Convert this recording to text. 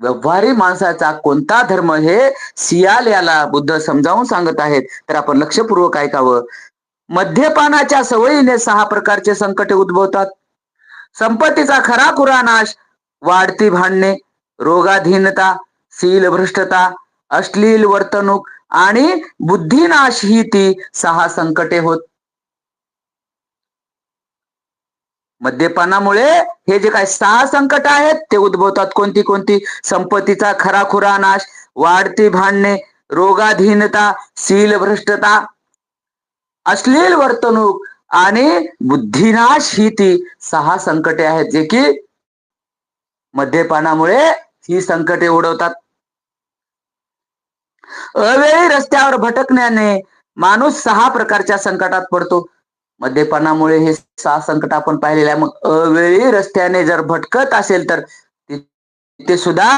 व्यवहारी माणसाचा कोणता धर्म हे सियाल याला बुद्ध समजावून सांगत आहेत? तर आपण लक्षपूर्वक ऐकावं. मद्यपानाच्या सवयीने सहा प्रकारचे संकटे उद्भवतात. संपत्तीचा खरा खुरा नाश वाढती भांडणे रोगाधीनता शील भ्रष्टता अश्लील वर्तणूक आणि बुद्धिनाश ही ती सहा संकटे होत. मद्यपानामुळे हे जे काय सहा संकट आहेत ते उद्भवतात. कोणती कोणती? संपत्तीचा खराखुरा नाश वाढती भांडणे रोगाधीनता शील भ्रष्टता अश्लील वर्तणूक आणि बुद्धिनाश ही ती सहा संकटे आहेत जे की मद्यपानामुळे ही संकटे उडवतात. अवेळी रस्त्यावर भटकण्याने माणूस सहा प्रकारच्या संकटात पडतो. मद्यपानामुळे हे सहा संकट आपण पाहिलेले आहे. मग अवेळी रस्त्याने जर भटकत असेल तर तिथे सुद्धा